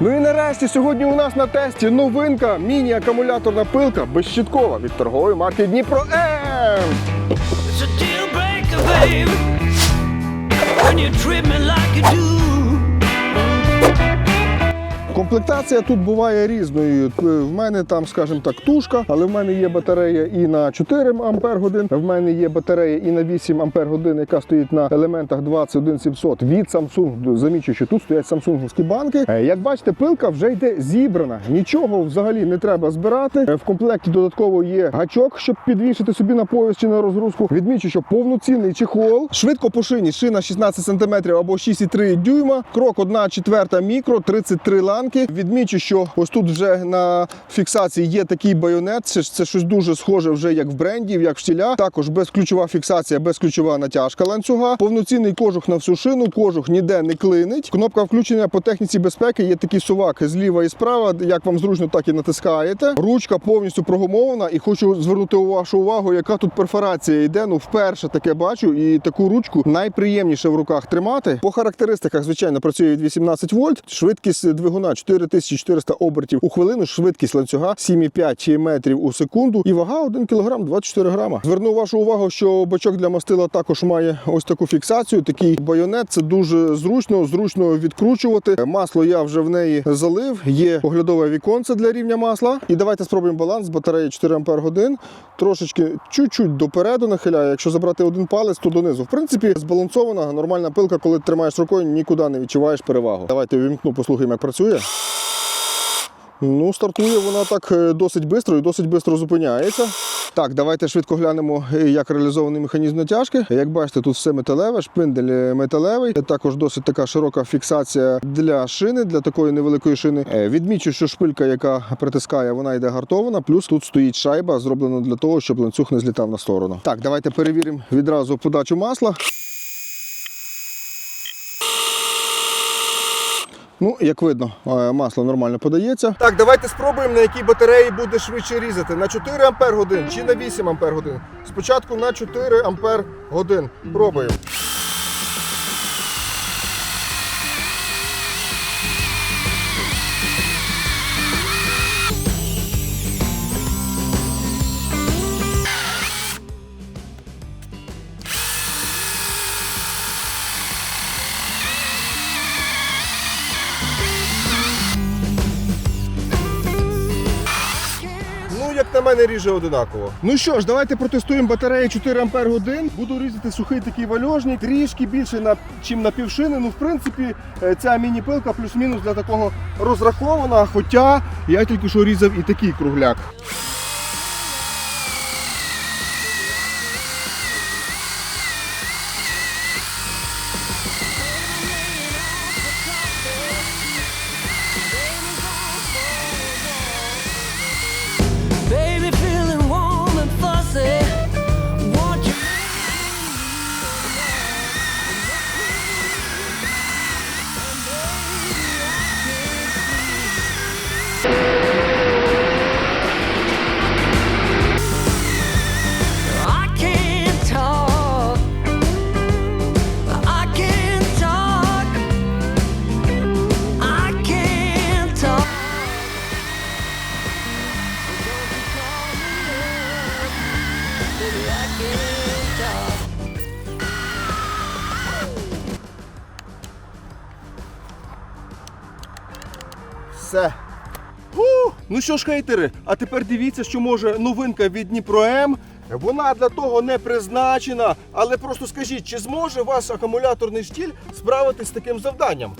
Ну і нарешті сьогодні у нас на тесті новинка міні-акумуляторна пилка безщиткова від торгової марки Дніпро М. Like you do. Комплектація тут буває різною. В мене там, скажімо так, тушка, але в мене є батарея і на 4 ампер годин. В мене є батарея і на 8 ампер годин, яка стоїть на елементах 21700 від Samsung. Замічу, що тут стоять самсунгівські банки. Е, Як бачите, пилка вже йде зібрана. Нічого взагалі не треба збирати. Е, В комплекті додатково є гачок, щоб підвішити собі на пояс чи на розгрузку. Відмічу, що повноцінний чехол. Швидко по шині, шина 16 см або 6,3 дюйма. Крок 1 четверта мікро, 33 ланки. Відмічу, що ось тут вже на фіксації є такий байонет. Це, це щось дуже схоже вже як в бренді, як в штіля. Також безключова фіксація, безключова натяжка ланцюга. Повноцінний кожух на всю шину, кожух ніде не клинить. Кнопка включення по техніці безпеки є такий сувак зліва і справа. Як вам зручно, так і натискаєте. Ручка повністю прогумована. І хочу звернути вашу увагу, яка тут перфорація йде. Ну, вперше таке бачу. І таку ручку найприємніше в руках тримати. По характеристиках, звичайно, працює від 18 вольт. Швидкість двигуна 4400 обертів у хвилину. Швидкість ланцюга 7,5 метрів у секунду. І вага 1 кг 24 грама. Зверну вашу увагу, що бачок для мастила також має ось таку фіксацію. Такий байонет. Це дуже зручно, зручно відкручувати. Масло я вже в неї залив. Є оглядове віконце для рівня масла. І давайте спробуємо баланс батареї 4 Ампер годин. Трошечки чуть-чуть допереду нахиляю. Якщо забрати один палець, то донизу. В принципі, збалансована нормальна пилка, коли тримаєш рукою, нікуди не відчуваєш перевагу. Давайте вімкну, послухаємо, як працює. Ну, стартує вона так е, досить швидко і досить швидко зупиняється. Так, давайте швидко глянемо, е, як реалізований механізм натяжки. Як бачите, тут все металеве, шпиндель е, металевий. Також досить така широка фіксація для шини, для такої невеликої шини. Відмічу, що шпилька, яка притискає, вона йде гартована. Плюс тут стоїть шайба, зроблена для того, щоб ланцюг не злітав на сторону. Так, давайте перевіримо відразу подачу масла. Ну, як видно, е, масло нормально подається. Так, давайте спробуємо, на якій батареї буде швидше різати. На 4 ампер годин чи на 8 ампер годин. Спочатку на 4 ампер годин. Пробуємо. Мене, ріже одинаково. Ну що ж, давайте протестуємо батарею 4 ампер годин. Буду різати сухий такий вальожник, трішки більше на чим на півшини. Ну, в принципі, е, ця міні-пилка плюс-мінус для такого розрахована. Хоча я тільки що різав і такий кругляк. Все. Фу! Ну що ж, хейтери, а тепер дивіться, що може новинка від Дніпро М. Вона для того не призначена, але просто скажіть, чи зможе ваш акумуляторний штіль справитись з таким завданням?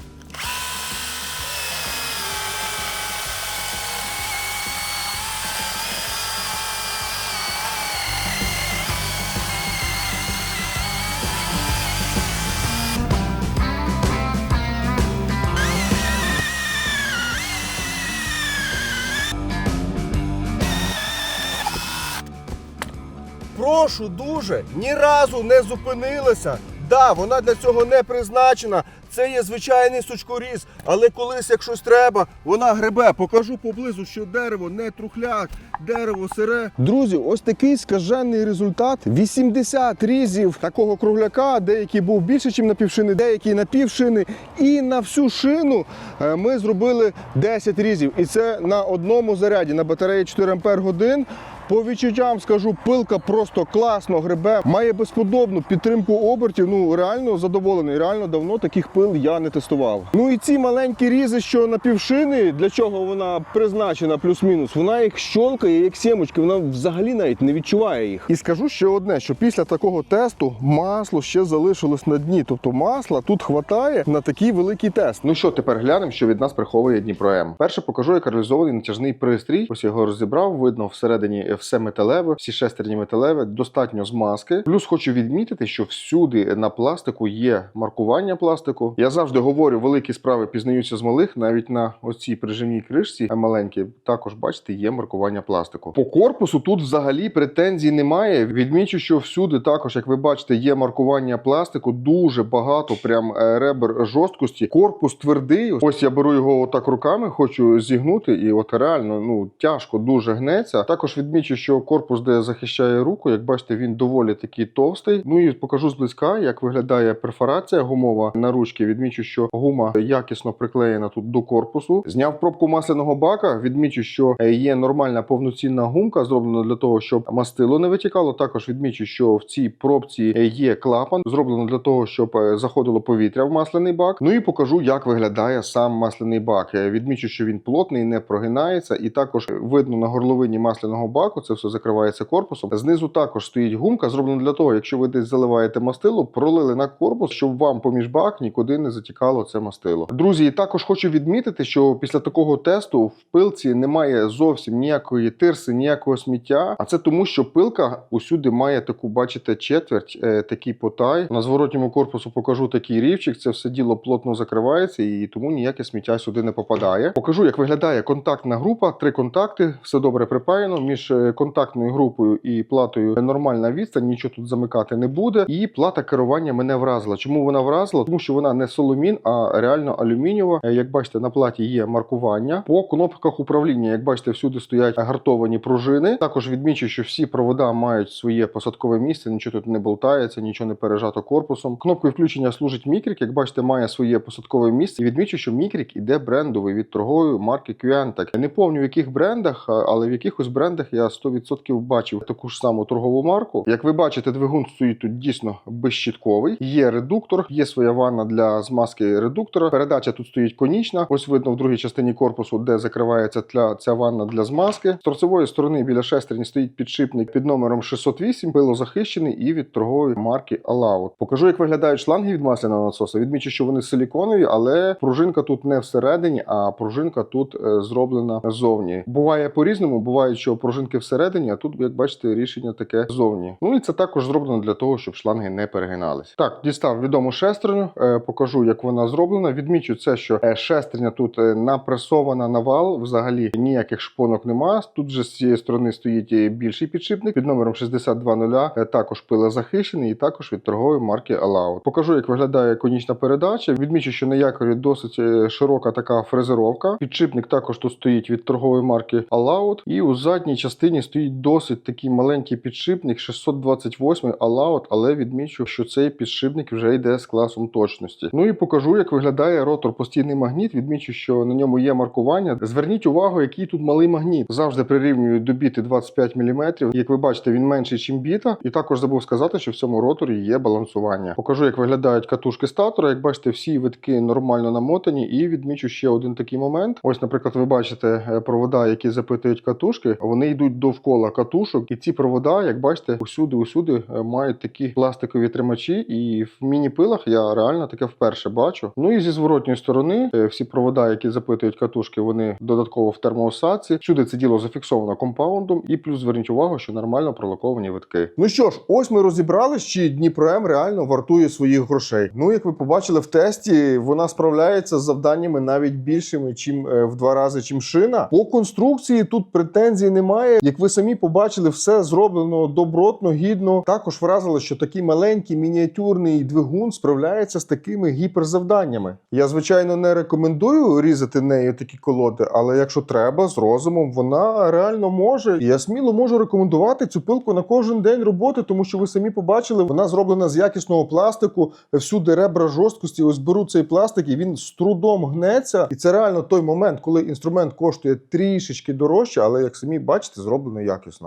Прошу дуже, ні разу не зупинилися. Да, вона для цього не призначена. Це є звичайний сучкоріз, але колись, як щось треба, вона гребе. Покажу поблизу, що дерево не трухляк, дерево сире. Друзі, ось такий скажений результат. 80 різів такого кругляка, деякий був більше, ніж на півшини, деякий на півшини. І на всю шину е, ми зробили 10 різів. І це на одному заряді на батареї 4 Ампер годин. По відчуттям скажу, пилка просто класно гребе, має безподобну підтримку обертів. Ну реально задоволений. Реально давно таких пил я не тестував. Ну і ці маленькі різи, що на півшини, для чого вона призначена, плюс-мінус, вона їх щолкає, як сімочки, вона взагалі навіть не відчуває їх. І скажу ще одне: що після такого тесту масло ще залишилось на дні. Тобто масла тут хватає на такий великий тест. Ну що, тепер глянемо, що від нас приховує Дніпро М. Перше покажу, як реалізований натяжний пристрій. Ось його розібрав. Видно всередині все металеве, всі шестерні металеве, достатньо змазки. Плюс хочу відмітити, що всюди на пластику є маркування пластику. Я завжди говорю, великі справи пізнаються з малих. Навіть на оцій прижимній кришці а маленькій, також бачите, є маркування пластику. По корпусу тут взагалі претензій немає. Відмічу, що всюди також, як ви бачите, є маркування пластику. Дуже багато прям е, ребер жорсткості. Корпус твердий. Ось я беру його отак руками, хочу зігнути, і от реально ну тяжко дуже гнеться. Також відмічу, що корпус, де захищає руку, як бачите, він доволі такий товстий. Ну і покажу зблизька, як виглядає перфорація гумова на ручці. Відмічу, що гума якісно приклеєна тут до корпусу. Зняв пробку масляного бака. Відмічу, що е, є нормальна повноцінна гумка, зроблена для того, щоб мастило не витікало. Також відмічу, що в цій пробці е, є клапан, зроблено для того, щоб е, заходило повітря в масляний бак. Ну і покажу, як виглядає сам масляний бак. Відмічу, що він плотний, не прогинається, і також видно на горловині масляного баку. Це все закривається корпусом. Знизу також стоїть гумка, зроблена для того, якщо ви десь заливаєте мастило, пролили на корпус, щоб вам поміж бак нікуди не затікало це мастило. Друзі, також хочу відмітити, що після такого тесту в пилці немає зовсім ніякої тирси, ніякого сміття. А це тому, що пилка усюди має таку, бачите, четверть, е, такий потай. На зворотньому корпусу покажу такий рівчик. Це все діло плотно закривається, і тому ніяке сміття сюди не попадає. Покажу, як виглядає контактна група. Три контакти, все добре припаяно. Між е, контактною групою і платою нормальна відстань, нічого тут замикати не буде. І плата керування мене вразила. Чому вона вразила? Тому що вона не соломін, а реально алюмінієва. Е, Як бачите, на платі є маркування. По кнопках управління, як бачите, всюди стоять гартовані пружини. Також відмічу, що всі провода мають своє посадкове місце, нічого тут не болтається, нічого не пережато корпусом. Кнопкою включення служить мікрік. Як бачите, має своє посадкове місце. Відмічу, що мікрік іде брендовий від торгової марки Quantec. Не пам'ятаю в яких брендах, але в якихось брендах я 100% бачив таку ж саму торгову марку. Як ви бачите, двигун стоїть тут дійсно безщітковий. Є редуктор, є своя ванна для змазки редуктора. Передача тут стоїть конічна. Ось видно в другій частині корпусу, де закривається тля, ця ванна для змазки. З торцевої сторони біля шестерні стоїть підшипник під номером 608, пилозахищений і від торгової марки Alaut. Покажу, як виглядають шланги від масляного насосу. Відмічу, що вони силіконові, але пружинка тут не всередині, а пружинка тут е, зроблена ззовні. Буває по-різному, буває, що пружинки всередині, а тут, як бачите, рішення таке ззовні. Ну і це також зроблено для того, щоб шланги не перегиналися. Так, дістав відому шестерню, е, покажу, як вона зроблена. Відмічу це, що е, шестерня тут е, напресована на вал, взагалі ніяких шпонок нема. Тут же з цієї сторони стоїть більший підшипник під номером 6200, е, також пилозахищений і також від торгової марки Alaut. Покажу, як виглядає конічна передача. Відмічу, що на якорі досить широка така фрезеровка. Підшипник також тут стоїть від торгової марки Alaut. І у задній частині стоїть досить такий маленький підшипник 628 Alaut, але відмічу, що цей підшипник вже йде з класом точності. Ну і покажу, як виглядає ротор постійний магніт. Відмічу, що на ньому є маркування. Зверніть увагу, який тут малий магніт. Завжди прирівнюю до біти 25 мм. Як ви бачите, він менший, ніж біта. І також забув сказати, що в цьому роторі є балансування. Покажу, як виглядають катушки статора. Як бачите, всі витки нормально намотані. І відмічу ще один такий момент. Ось, наприклад, ви бачите е, провода, які запитують катушки. Вони йдуть довкола катушок, і ці провода, як бачите, усюди, усюди е, мають такі пластикові тримачі. І в міні-пилах я реально таке вперше бачу. Ну і зі зворотньої сторони, е, всі провода, які запитують катушки, вони додатково в термоосадці. Всюди це діло зафіксовано компаундом, і плюс зверніть увагу, що нормально пролаковані витки. Ну що ж, ось ми розібрали, чи Дніпро М реально вартує своїх грошей. Ну, як ви побачили в тесті, вона справляється з завданнями навіть більшими, чим е, в два рази, чим шина. По конструкції тут претензій немає. Як ви самі побачили, все зроблено добротно, гідно. Також вразило, що такий маленький мініатюрний двигун справляється з такими гіперзавданнями. Я звичайно не рекомендую різати нею такі колоди, але якщо треба, з розумом вона реально може. І я сміло можу рекомендувати цю пилку на кожен день роботи, тому що ви самі побачили, вона зроблена з якісного пластику, всюди ребра жорсткості. Ось беру цей пластик, і він з трудом гнеться. І це реально той момент, коли інструмент коштує трішечки дорожче, але як самі бачите, зроблено якісно.